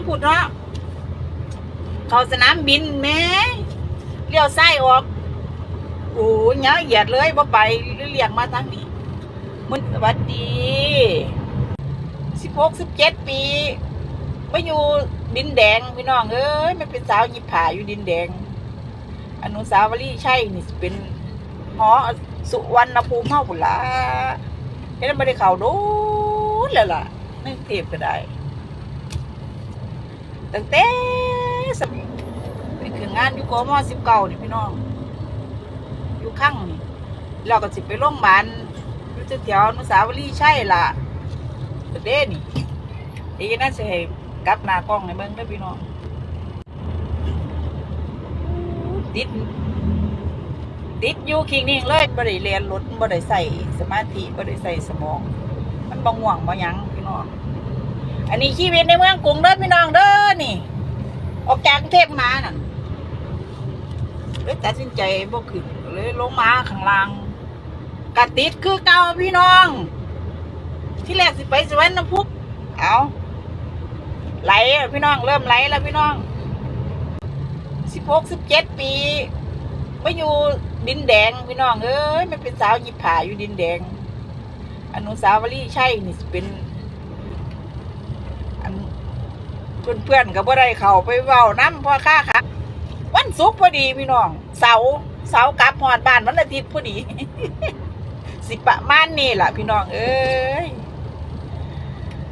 างผุดเนาะเขาสนามบินแหม่เลี้ยวซ้ายออกโอ้ยเงาเหยียดเลยบ่ไปเรียกมาทางนี้มันสวัสดีสิบหกสิบเจ็ดปีมาอยู่ดินแดงพี่น้องเอ้ยมันเป็นสาวหยิบผ่าอยู่ดินแดง อนุสาวรีย์ใช่นี่เป็นหอสุวรรณภูมิเฮาพุ่นละเห็นไม่ได้เข่าโดนแล้วล่ะในกรุงเทพก็ได้ ตั้งแต่สมัยไปคืองานอยู่กมสิบเก้านี่พี่น้อง อยู่ข้างนี่เราก็สิไปโรงพยาบาลอยู่แถวๆนุสาวรีย์ใช่ล่ะประเด้นี่อีกนั่นสิให้กลับหน้ากล้องให้เบิ่งเด้พี่น้องติดติดอยู่คิงนิ่งเลยบ่ได้เรียนรถบ่ได้ใส่สมาธิบ่ได้ใส่สมอง มันบ่ง่วงบ่ยังพี่น้อง อันนี้ชีวิตในเมืองกรุงเด้อพี่น้องเด้อนี่ ออกจากกรุงเทพมานั่นเลยตัดสินใจบ่ขึ้นเลยลงมาข้างล่างกะติดคือเก่าพี่น้อง ที่แรกสิไปสวรรณภูมิเอาไหลพี่น้องเริ่มไหลแล้วพี่น้องสิบหกสิบเจ็ดปีมาอยู่ดินแดงพี่น้องเอ้ยมันเป็นสาวหยิบผ่าอยู่ดินแดง อนุสาวรีย์ใช่นี่เป็น เพื่อนเพื่อนๆกับว่าได้เข้าไปเว้าน้ำพ่อค้าค่ะวันศุกร์พอดีพี่น้องเสาร์เสาร์กลับหอดบ้านวันอาทิตย์พอดี สิประมาณนี่ล่ะ พี่น้องเอ้ย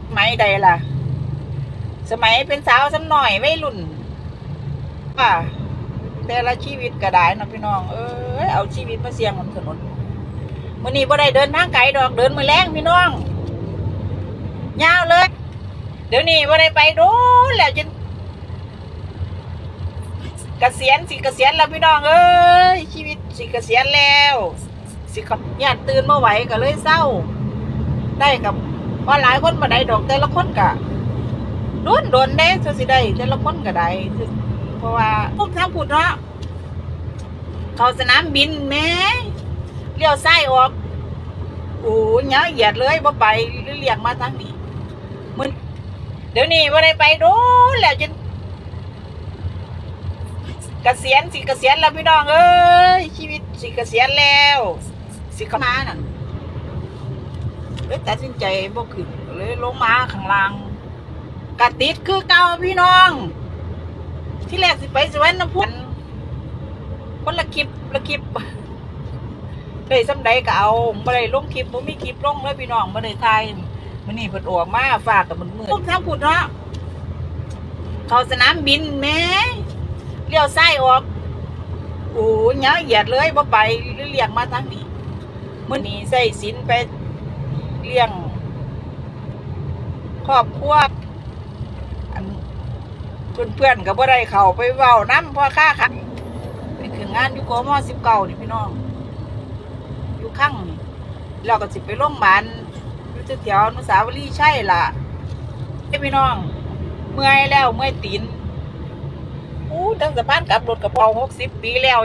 สมัยใดล่ะ สมัยเป็นสาวสำหน่อยวัยรุ่นว่าแต่ละชีวิตก็ได้นะพี่น้องเอ้ยเอาชีวิตมาเสี่ยงบนถนนมื้อนี้บ่ได้เดินทางไกลดอกเดินมือแรงพี่น้องยาวเลย เดี๋ยวนี้บ่ได้ไปโดนแล้วจนเกษียณสิเกษียณแล้วพี่น้องเอ้ยชีวิตสิเกษียณแล้ว สิขอยานตื่นมาไหวก็เลยเศร้า ได้กับว่าหลายคนบ่ได้ดอกแต่ละคนก็โดนโดนๆเด้ซะสิได้แต่ละคนก็ได้เพราะว่าพวกทางผุดเนาะเขาสนามบินแหม่เลี้ยวซ้ออกโอ้ยเงาเหยียดเลยบ่ไปเรียกมาทางนี้ ดี๋ยวนี้บ่ได้ไปโดนแล้วจนเกษียณสิเกษียณแล้วพี่น้องเอ้ยชีวิตสิเกษียณแล้ว สิเข้ามานั่นเลยตัดสินใจบ่ขึ้นเลยลงมาข้างล่างกะติดคือเก่าพี่น้อง ที่แรกสิไปสวรรณภูมิคนละคลิปละคลิปได้สำใดก็เอาบ่ได้ลงคลิปบ่มีคลิปลงเลยพี่น้องบ่ได้ถ่าย มื้อนี้เพิ่นออกมาฝากกับมันมืดทางพุดเนาะเขาสนามบินแหม่เลี้ยวซ้ายออกโอ้ยเงาเหยียดเลยบ่ไปเรียกมาทางนี้มื้อนี้ใส่สินไปเลี้ยงครอบครัวเพื่อนเพื่อนๆกับว่ได้เขาไปเว้าน้ำพ่อค้าค่ะไปคืองานอยู่กมสิบเก้านี่พี่น้อง อยู่ข้างนี่เราก็สิไปโรงพยาบาล แถวนุสาวรีย์ใช่ล่ะเอ้ยพี่น้อง เมื่อยแล้วเมื่อยตีนอู้ตั้งสะพานกลับรถกับพอหกสิบปีแล้ว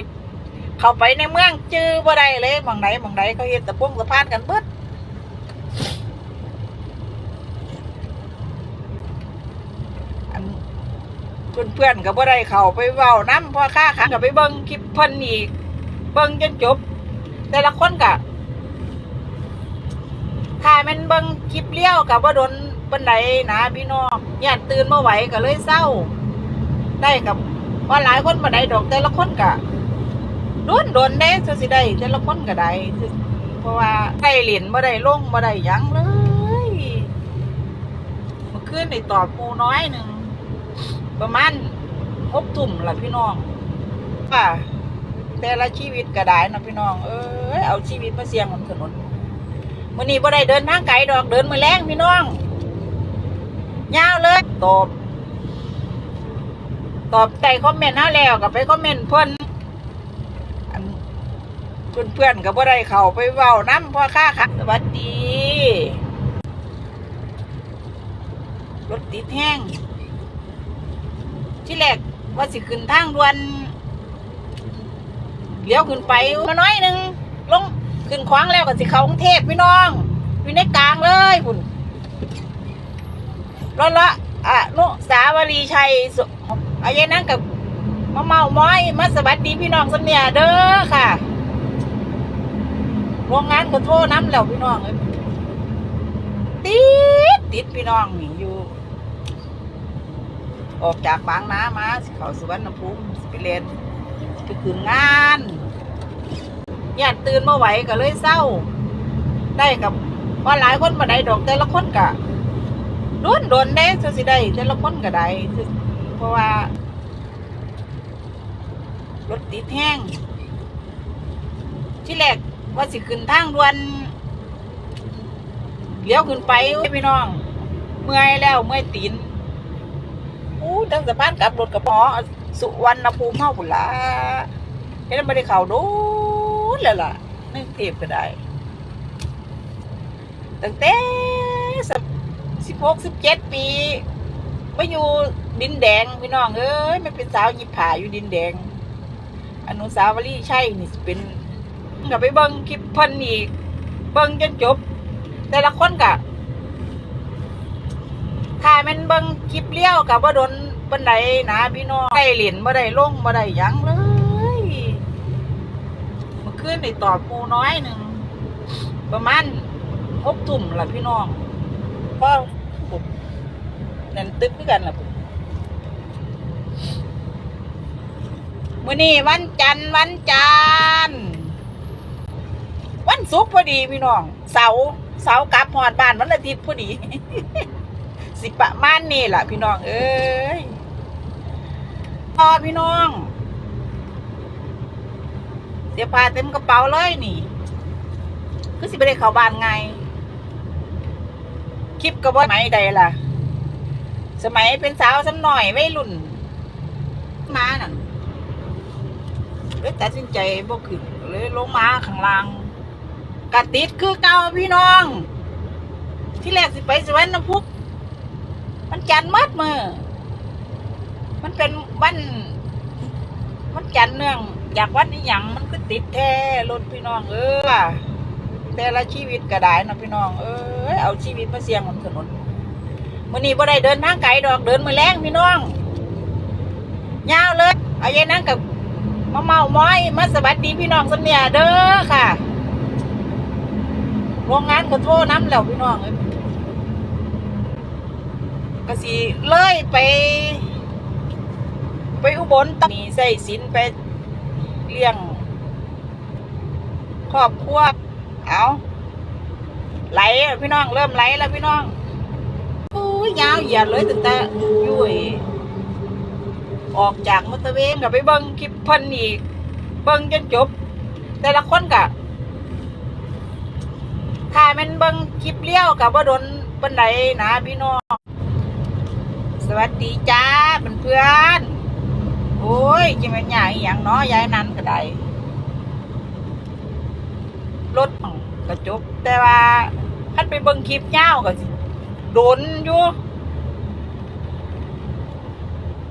เข้าไปในเมืองจื้อบ่ได้เลยมองไหนมองไหนเขาเห็นแต่พวงสะพานกันเบิดเพื่อนเพื่อนกับว่าได้เข้าไปเว้าน้ำพ่อค้าขังกับไปเบิ้งคลิปเพิ่นอีก เบิ้งจนจบ แต่ละคนกะ ถ้ามันเบิ้งคลิปเลี้ยวกับว่าโดนบันไดนะพี่น้องญาติตื่นมาไหวก็เลยเศร้า ได้กับว่าหลายคนบันไดดอกแต่ละคนกะโดนโดนๆเด้สิได้แต่ละคนก็ได้เพราะว่าได้เหรียญบ่ได้ลงบ่ได้ยังเลยมื่อคืนในตอบปูน้อยหนึ่งประมาณหกทุ่มละพี่น้องว่าแต่ละชีวิตก็ได้นะพี่น้องเอ้ยเอาชีวิตมาเสี่ยงบนถนน มื่อนี้บ่ได้เดินทางไกลดอกเดินมือแรงพี่น้องยาวเลยตอบตอบใจคอมเมนต์เฮาแล้วก็ไปคอมเมนต์เพิ่นอันเพื่อนเพื่อนๆก็บ่ได้เข้าไปเว้าน้ำพ่อค้าค่ะสวัสดีรถติดแห้งที่แรกว่าสิขึ้นทางด่วนเลี้ยวขึ้นไปมาน้อยหนึ่งลง ขึ้นขวางแล้วก็สิเขากรุงเทพพี่น้องอยู่ในกลางเลยพุ่นรถละอะนุสาวรีชัยอายนั่งกับมาเมาม้อย มาสวัสดีพี่น้องสเนียเด้อค่ะโรงงานก็โทรน้ำแล้วพี่น้องเอ้ยติดติดพี่น้องอยู่ ออกจากบางน้ามาสิเขาสุวรรณภูมิสิไปเรียนไปคืนงาน ญาติตื่นมาไหวก็เลยเศร้า ได้กับว่าหลายคนมาได้ดอกแต่ละคนกะโดนโดนได้สุสิได้แต่ละคนก็ได้เพราะว่ารถติดแห้งที่แรกว่าสิขึ้นทางด่วนเลี้ยวขึ้นไปโอ้ยพี่น้อง เมื่อยแล้วเมื่อยตีนอู้ทั้งสะพานกลับรถกับหมอสุวรรณภูมิเฮาพุ่นละเห็นไม่ได้เข่าโด นแล้วล่ะนึกเทียบก็ได้ ตั้งแต่สิบหกสิบเจ็ดปีมาอยู่ดินแดงพี่น้องเอ้ยไม่เป็นสาวหยิบผ่าอยู่ดินแดง อนุสาวรีย์ใช่นี่เป็นกับไปเบิ้งคลิปพิ่นอีกเบิ้งจนจบ แต่ละคนกะถ้ามันเบิ้งคลิปเลี้ยวกับว่าโดนบันไดนะพี่น้องได้เหรียญบ่ได้ลงบ่ได้ยังเลย คืนในตอบหมูน้อยหนึ่ง ประมาณหกทุ่มละพี่น้องเพราะผมนั่นตึกคือกันล่ะผมมื่อนี้วันจันทร์วันจันทร์วันศุกร์พอดีพี่น้องเสาเสากลับหอดบ้านวันอาทิตย์พอดี สิประมาณนี่แหละพี่น้อง เอ้ยพอพี่น้อง เสียผ้าเต็มกระเป๋าเลยนี่ คือสิไปได้เข้าบ้านไง คลิปก็บ่ไหมใดล่ะ สมัยเป็นสาวสำหน่อยไม่รุ่น มานั่นเลยตัดสินใจบ่ขึ้นเลยลงมาข้างล่างกะติดคือเก่าพี่น้อง ที่แรกสิไปสวรรณภูมิมันจันมัดมือมันเป็นวัน มันจันเนื่อง อยากวันนี้หยังมันก็ติดแท้รถพี่น้องเออแต่ละชีวิตก็ได้นะพี่น้อง เออเอาชีวิตมาเสี่ยงบนถนนมื่อนี้บ่ได้เดินทางไกลดอกเดินมือแรงพี่น้องยาวเลยเอาเย็นนั่งกับมาเมาม้อยมาสวัสดีพี่น้องสำเนียเด้อค่ะโรงงานก็โทรน้ำแล้วพี่น้องก็สิเลยไป ไปอุบลตอนนี้ใส่สินไป เลี้ยงครอบครัวเอาไหลพี่น้องเริ่มไหลแล้วพี่น้องอู้ยยาวเหยียดเลยตั้งแต่ยุ้ยออกจากมอเตอร์เวย์กับไปเบิ้งคลิปเพิ่นอีก เบิ้งจนจบ แต่ละคนกะถ้ามันเบิ้งคลิปเลี้ยวกับว่าโดนปันไดนะพี่น้อง สวัสดีจ้าเพื่อน โอ้ยจิมันใหญ่อหย่างเนาะยายนั้นก็ได้รถกระจบแต่ว่าคันไปเบิ้งคลิปเงาวก็สิโดนอยู่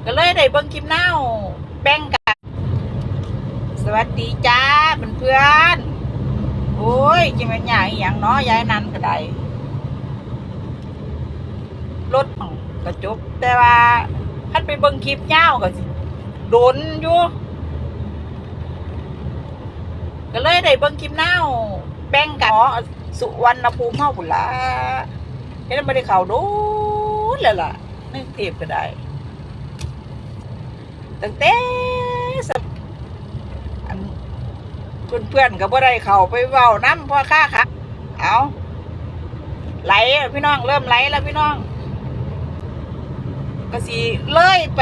ก็เลยได้เบิ่งคลิปเน่าแบ่งกันสวัสดีจ้าเพื่อนๆโอ้ยจิมันใหญ่อหย่างเนาะยายนั้นก็ได้รถกระจกแต่ว่าคันไปเบิ่งคลิปเงาวก็สิ โดนอยู่ก็เลยได้เบิ่งคลิปเน่าแบ่งกันหมอสุวรรณภูมิเฮาพุ่นละเห็นไม่ได้เข้าโดนแล้วล่ะนึกเทียบก็ได้ตั้งแต่สมอันเพื่อนๆก็บ่ได้เข้าไปเว้าน้ำพ่อค้าค่ะเอาไหลพี่น้องเริ่มไหลแล้วพี่น้องก็สิเลยไป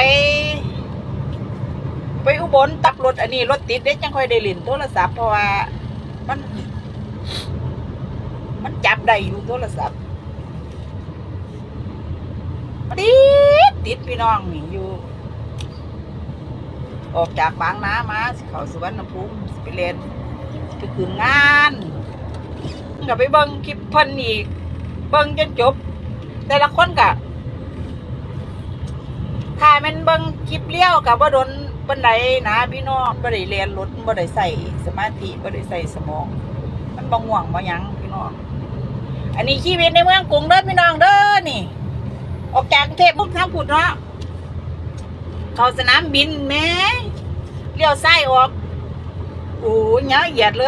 ไปอุบลตับรถอันนี้รถติดเด็จังค่อยได้เลินโทรศัพท์เพราะว่ามัน มันจับได้อยู่โทรศัพท์ติดติดพี่น้องนี่อยู่ ออกจากบางนามาสิเขาสวรรณภูมิสิไปเรียนไปคืนงานกับไปเบิ้งคลิปเพิ่นอีก เบิ้งจนจบ แต่ละคนกะถ้าแมันเบิ้งคลิปเลี้ยวกับว่าโดน บันไดนะพี่น้องบ่ได้เรียนรถบ่ได้ใส่สมาธิบ่ได้ใส่สมอง มันบ่ง่วงบ่หยังพี่น้องอันนี้ชีวิตในเมืองกรุงเด้อพี่น้องเด้อนี่ ออกจากกรุงเทพปุ๊บทางผุดเนาะเข้าสนามบินแม่เลี้ยวซ้ายออกโอ้ยเงาเหยียดเลย